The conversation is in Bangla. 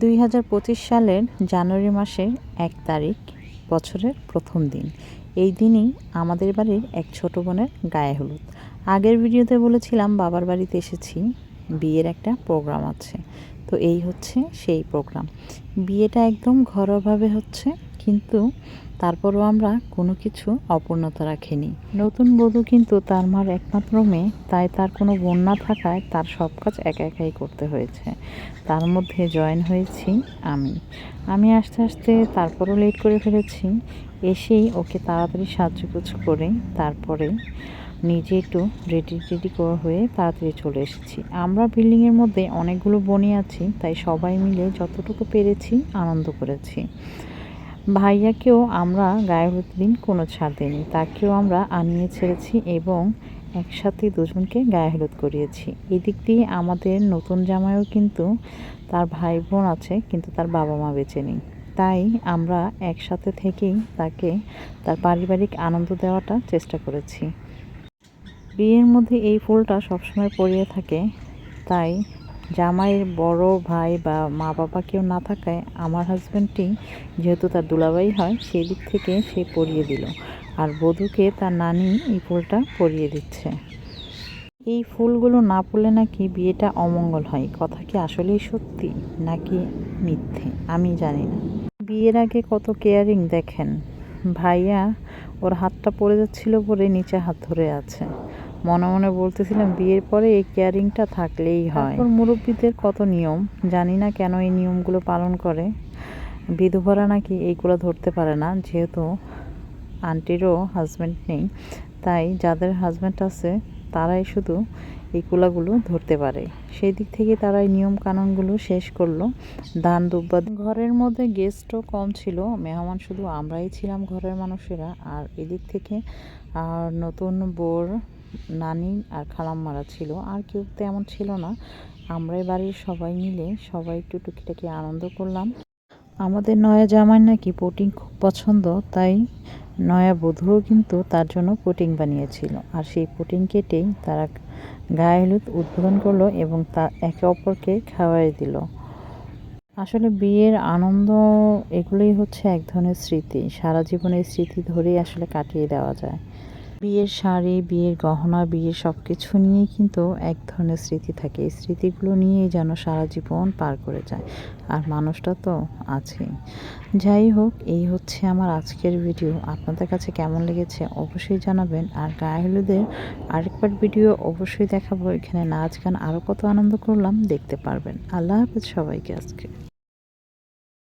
দুই হাজার পঁচিশ সালের জানুয়ারি মাসের এক তারিখ, বছরের প্রথম দিন। এই দিনই আমাদের বাড়ির এক ছোট বোনের গায়ে হলুদ। আগের ভিডিওতে বলেছিলাম বাবার বাড়িতে এসেছি, বিয়ের একটা প্রোগ্রাম আছে। তো এই হচ্ছে সেই প্রোগ্রাম। বিয়েটা একদম ঘরোয়াভাবে হচ্ছে কিন্তু তারপরও আমরা কোনো কিছু অপূর্ণতা রাখিনি। নতুন বধূ কিন্তু তার মার একমাত্র মেয়ে, তাই তার কোনো বোন না থাকায় তার সব কাজ একা একাই করতে হয়েছে। তার মধ্যে জয়েন হয়েছি আমি। আমি আস্তে আস্তে তারপরও লেট করে ফেলেছি। এসেই ওকে তাড়াতাড়ি সাজুগুজ করে তারপরে নিজে একটু রেডি টেডি হয়ে তাড়াতাড়ি চলে এসেছি। আমরা বিল্ডিংয়ের মধ্যে অনেকগুলো বনি আছি, তাই সবাই মিলে যতটুকু পেরেছি আনন্দ করেছি। ভাইয়াকেও আমরা গায়ে হলুদ দিন কোনো ছাড় দিইনি। তাকেও আমরা আনিয়ে ছেড়েছি এবং একসাথে দুজনকে গায়ে হলুদ করিয়েছি। এদিক দিয়ে আমাদের নতুন জামাইও কিন্তু তার ভাই বোন আছে, কিন্তু তার বাবা মা বেঁচে নেই। তাই আমরা একসাথে থেকেই তাকে তার পারিবারিক আনন্দ দেওয়াটা চেষ্টা করেছি। বিয়ের মধ্যে এই ফুলটা সবসময় পরিয়ে থাকে, তাই জামাইয়ের বড় ভাই বা মা বাবা কেউ না থাকায় আমার হাজব্যান্ডটি যেহেতু তার দুলাবাই হয় সেই দিক থেকে সে পরিয়ে দিল। আর বধূকে তার নানি এই ফুলটা পরিয়ে দিচ্ছে। এই ফুলগুলো না পড়লে নাকি বিয়েটা অমঙ্গল হয়। কথা কি আসলেই সত্যি নাকি মিথ্যে? আমি জানি না। বিয়ের আগে কত কেয়ারিং দেখেন। ভাইয়া ওর হাতটা পড়ে যাচ্ছিল পরে নিচে হাত ধরে আছে। মনে মনে বলতেছিলাম, বিয়ের পরে এই কেয়ারিংটা থাকলেই হয়। মুরব্বীদের কত নিয়ম? জানি না কেন এই নিয়মগুলো পালন করে। বিধবারা নাকি এইগুলো ধরতে পারে না, যেহেতু আন্টিরও হাজব্যান্ড নেই। তাই যাদের হাজব্যান্ড আছে, তারাই শুধু এই কুলাগুলো ধরতে পারে। সেই দিক থেকে তারা এই নিয়ম কানুনগুলো শেষ করল। দান দুব্বা ঘরের মধ্যে গেস্টও কম ছিল। মেহমান শুধু আমরাই ছিলাম ঘরের মানুষেরা। আর এদিক থেকে, আর নতুন বোর নানি আর খালাম্মারা ছিল, আর কেউ তেমন ছিল না। আমরাই বাড়ির সবাই মিলে সবাই একটু টুকিটাকি আনন্দ করলাম। আমাদের নয়া জামাই নাকি পুটিং খুব পছন্দ, তাই নয়া বধূও কিন্তু তার জন্য পুটিং বানিয়েছিল। আর সেই পুটিং কেটেই তারা গায়ে হলুদ উদ্বোধন করল এবং তা একে অপরকে খাওয়াই দিল। আসলে বিয়ের আনন্দ এগুলোই হচ্ছে এক ধরনের স্মৃতি। সারা জীবনের স্মৃতি ধরেই আসলে কাটিয়ে দেওয়া যায়। বিয়ের শাড়ি, বিয়ের গহনা, বিয়ের সব কিছু নিয়েই কিন্তু এক ধরনের স্মৃতি থাকে। এই স্মৃতিগুলো নিয়েই যেন সারা জীবন পার করে যায়। আর মানুষটা তো আছেই। যাই হোক, এই হচ্ছে আমার আজকের ভিডিও। আপনাদের কাছে কেমন লেগেছে অবশ্যই জানাবেন। আর গায়ে হলুদের আরেকবার ভিডিও অবশ্যই দেখাবো। এখানে নাচ গান আরও কত আনন্দ করলাম, দেখতে পারবেন। আল্লাহ হাফেজ সবাইকে আজকে।